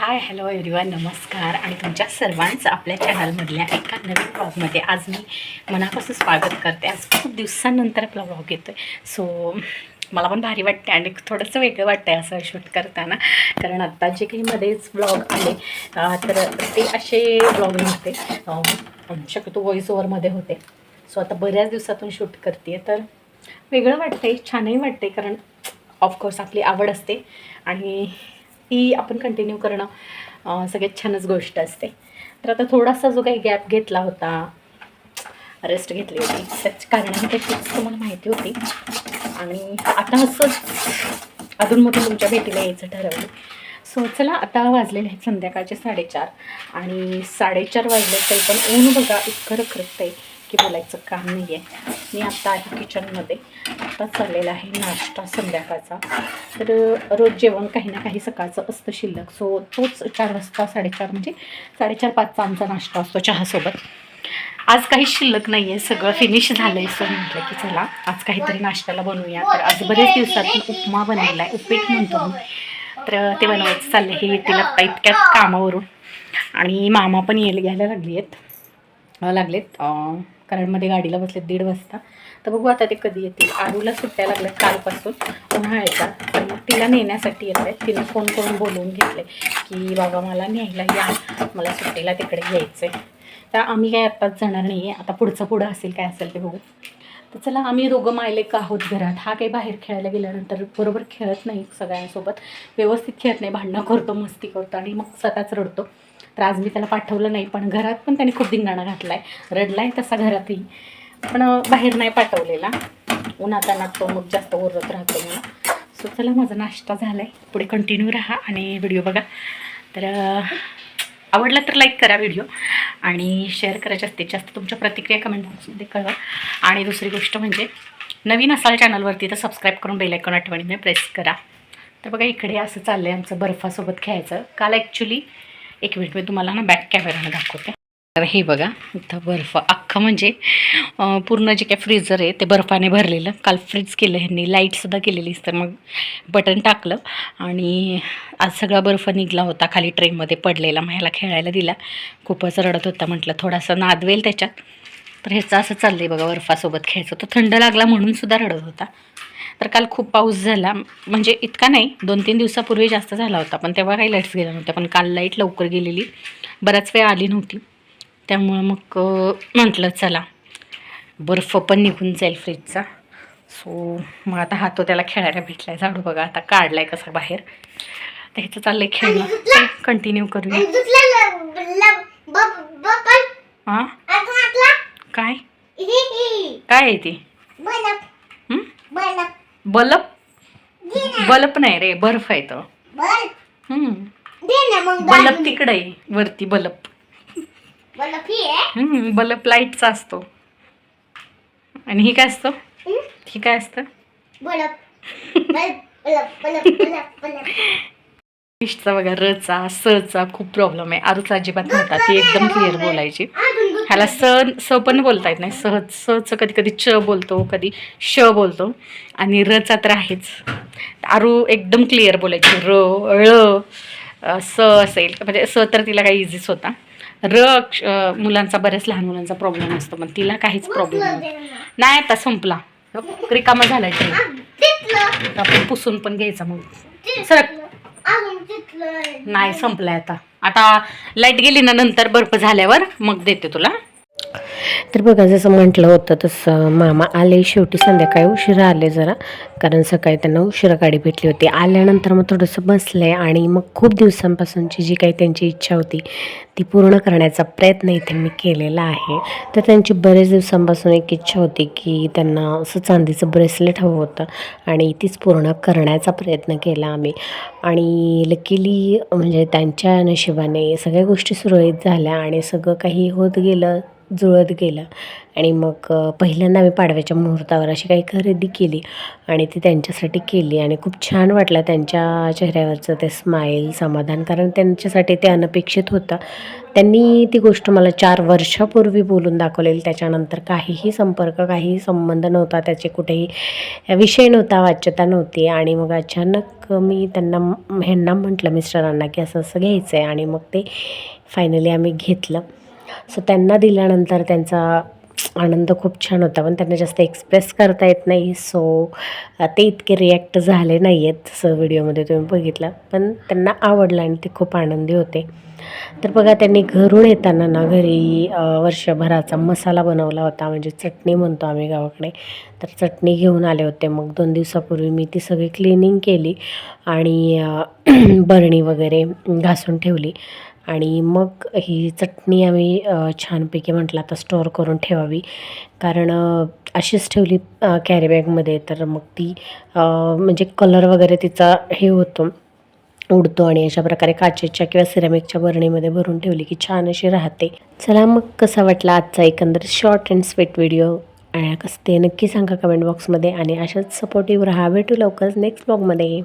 Hi hello everyone नमस्कार. आणि तुमच्या सर्वांचं आपल्या चॅनलमधल्या एका नवीन ब्लॉगमध्ये आज मी मनापासून स्वागत करते. आज खूप दिवसांनंतर आपला ब्लॉग येतो आहे सो मला पण भारी वाटते आणि थोडंसं वेगळं वाटतं आहे असं शूट करताना. कारण आत्ता जे काही मध्येच ब्लॉग आले तर ते असे ब्लॉग होते शक्यतो व्हॉइस ओव्हरमध्ये होते. सो आता बऱ्याच दिवसातून शूट करते तर वेगळं वाटतंय छानही वाटते कारण ऑफकोर्स आपली आवड असते. आणि ती आपण कंटिन्यू करणं सगळ्यात छानच गोष्ट असते. तर आता थोडासा जो काही गॅप घेतला होता रेस्ट घेतली होती त्याच कारणं त्याची तुम्हाला माहिती होती. आणि आता असंच अधूनमधून तुमच्या भेटीला यायचं ठरवलं. सो चला आता वाजलेले आहेत संध्याकाळचे साडेचार. आणि साडेचार वाजले तरी पण ऊन बघा इतकं रखरखत आहे की बोलायचं काम नाही आहे मी आत्ता आहे किचनमध्ये आत्ताच चाललेला आहे नाश्ता संध्याकाळचा. तर रोज जेवण काही ना काही सकाळचं असतं शिल्लक. सो तोच चार वाजता साडेचार म्हणजे साडेचार पाचचा आमचा नाश्ता असतो चहासोबत. आज काही शिल्लक नाही आहे सगळं फिनिश झालं आहे सो म्हटलं की चला आज काहीतरी नाश्त्याला बनवूया. तर आज बरेच दिवसातून उपमा बनवला आहे उपीट म्हणतो मी. तर ते बनवायचं चाललं हे येतील आत्ता इतक्यात कामावरून. आणि मामा पण यायला यायला लागली आहेत लागलेत. कारण मध्ये गाडीला बसलेत दीड वाजता. तर बघू आता ते कधी येतील. आरूला सुट्ट्या लागल्या कालपासून. उन्हाळ्याच्या तर मग तिला नेण्यासाठी येत आहेत तिने फोन करून बोलवून घेतले की बाबा मला न्यायला या. मला सुट्टीला तिकडे यायचं आहे तर आम्ही काय आत्ताच जाणार नाही आहे आता पुढचं पुढं असेल काय असेल ते बघू. तर चला आम्ही दोघं मायलेक आहोत घरात. हा काही बाहेर खेळायला गेल्यानंतर बरोबर खेळत नाही सगळ्यांसोबत. व्यवस्थित खेळत नाही. भांडणं करतो मस्ती करतो आणि मग स्वतःच रडतो. तर आज मी त्याला पाठवलं नाही पण घरात पण त्याने खूप धिंगाणा घातला आहे रडला आहे तसा घरातही. पण बाहेर नाही पाठवलेला. उन्हातानात तो मग जास्त ओरत राहतो मला. सो चला माझा नाश्ता झाला आहे पुढे कंटिन्यू राहा आणि व्हिडिओ बघा. तर आवडला तर लाईक करा व्हिडिओ आणि शेअर करा जास्तीत जास्त. तुमच्या प्रतिक्रिया कमेंट बॉक्समध्ये कळवा. आणि दुसरी गोष्ट म्हणजे नवीन असाल चॅनलवरती तर सबस्क्राईब करून बेलायकॉन आठवणीने प्रेस करा. तर बघा इकडे असं चाललं आहे आमचं बर्फासोबत खेळायचं. काल ॲक्च्युली एक मिनिट मी तुम्हाला ना बॅक कॅमेरानं दाखवते. तर हे बघा इथं बर्फ अख्खं म्हणजे पूर्ण जे काय फ्रीजर आहे ते बर्फाने भरलेलं. काल फ्रीज केलं ह्यांनी लाईटसुद्धा केलेली. तर मग बटन टाकलं आणि आज सगळा बर्फ निघला होता. खाली ट्रेनमध्ये पडलेला मग ह्याला खेळायला दिला. खूपच रडत होता म्हटलं थोडासा नादवेल त्याच्यात. तर ह्याचं असं चाललं आहे बघा बर्फासोबत खेळायचं. तो थंड लागला म्हणून सुद्धा रडत होता. तर काल खूप पाऊस झाला. म्हणजे इतका नाही दोन तीन दिवसापूर्वी जास्त झाला होता. पण तेव्हा काही लाईट्स गेल्या नव्हत्या. पण काल लाइट लवकर गेलेली. बराच वेळ आली नव्हती. त्यामुळं मग म्हटलं चला बर्फ पण निघून जाईल फ्रीजचा सो मग आता हा तो त्याला खेळायला भेटलाय. झाडू बघा आता काढलाय कसा बाहेर. तर ह्याचं चाललंय खेळणं. कंटिन्यू करूया. हां काय? काय आहे ते? बलप? बलप नाही रे बर्फ आहे तो. बलप तिकडे आहे वरती बलप. हं, बलप लाईटचा असतो. आणि ही काय असतं? ही काय असतं? बघा रचा सचा खूप प्रॉब्लेम आहे. आरूचा अजिबात नव्हता. ती एकदम क्लिअर बोलायची. ह्याला स स पण बोलता येत नाही. सहज सचं कधी कधी च बोलतो कधी श बोलतो. आणि रचा तर आहेच. आरू एकदम क्लिअर बोलायची. र ळ स असेल. म्हणजे स तर तिला काही इझीच होता. र मुलांचा बऱ्याच लहान मुलांचा प्रॉब्लेम असतो. पण तिला काहीच प्रॉब्लेम नाही. आता संपला. रिकामा आता आपण पुसून पण घ्यायचा मग. सरक. नाही संपलाय आता. आता लाइट गेली ना नंतर बर्फ झाल्यावर मग देते तुला. तर बघा जसं म्हटलं होतं तसं मामा आले शेवटी संध्याकाळी उशिरा आले जरा कारण सकाळी त्यांना उशिरा गाडी भेटली होती. आल्यानंतर मग थोडंसं बसले आणि मग खूप दिवसांपासूनची जी काही त्यांची इच्छा होती ती पूर्ण करण्याचा प्रयत्न इथे मी केलेला आहे. तर त्यांची बरेच दिवसांपासून एक इच्छा होती की त्यांना असं चांदीचं ब्रेसलेट हवं होतं आणि तीच पूर्ण करण्याचा प्रयत्न केला आम्ही. आणि लकीली म्हणजे त्यांच्या नशिबाने सगळ्या गोष्टी सुरळीत झाल्या आणि सगळं काही होत गेलं. जुळत गेलं. आणि मग पहिल्यांदा आम्ही पाडव्याच्या मुहूर्तावर अशी काही खरेदी केली आणि ती त्यांच्यासाठी केली. आणि खूप छान वाटलं त्यांच्या चेहऱ्यावरचं ते स्माईल समाधान. कारण त्यांच्यासाठी ते अनपेक्षित होतं. त्यांनी ती गोष्ट मला चार वर्षापूर्वी बोलून दाखवलेली. त्याच्यानंतर काहीही संपर्क काहीही संबंध नव्हता. त्याचे कुठेही विषय नव्हता वाच्यता नव्हती. आणि मग अचानक मी त्यांना ह्यांना म्हटलं मिस्टरांना की असं असं घ्यायचं आहे आणि मग ते फायनली आम्ही घेतलं. सो त्यांना दिल्यानंतर त्यांचा आनंद खूप छान होता. पण त्यांना जास्त एक्सप्रेस करता येत नाही. सो ते इतके रिॲक्ट झाले नाही आहेत जसं व्हिडिओमध्ये तुम्ही बघितलं. पण त्यांना आवडलं आणि ते खूप आनंदी होते. तर बघा त्यांनी घरून येताना ना घरी वर्षभराचा मसाला बनवला होता. म्हणजे चटणी म्हणतो आम्ही गावाकडे. तर चटणी घेऊन आले होते. मग दोन दिवसापूर्वी मी ती सगळी क्लिनिंग केली आणि बरणी वगैरे घासून ठेवली. आणि मग ही चटणी आम्ही छानपैकी म्हटलं आता स्टोअर करून ठेवावी. कारण अशीच ठेवली कॅरी बॅगमध्ये तर मग ती म्हणजे कलर वगैरे तिचा हे होतो उडतो आणि अशा प्रकारे काचेच्या किंवा सिरामिकच्या बरणीमध्ये भरून ठेवली की छान अशी राहते. चला मग कसा वाटला आजचा एकंदर शॉर्ट अँड स्वीट व्हिडिओ कसं ते नक्की सांगा कमेंट बॉक्समध्ये आणि अशाच सपोर्टिव्ह राहा. भेटू लवकरच नेक्स्ट ब्लॉगमध्ये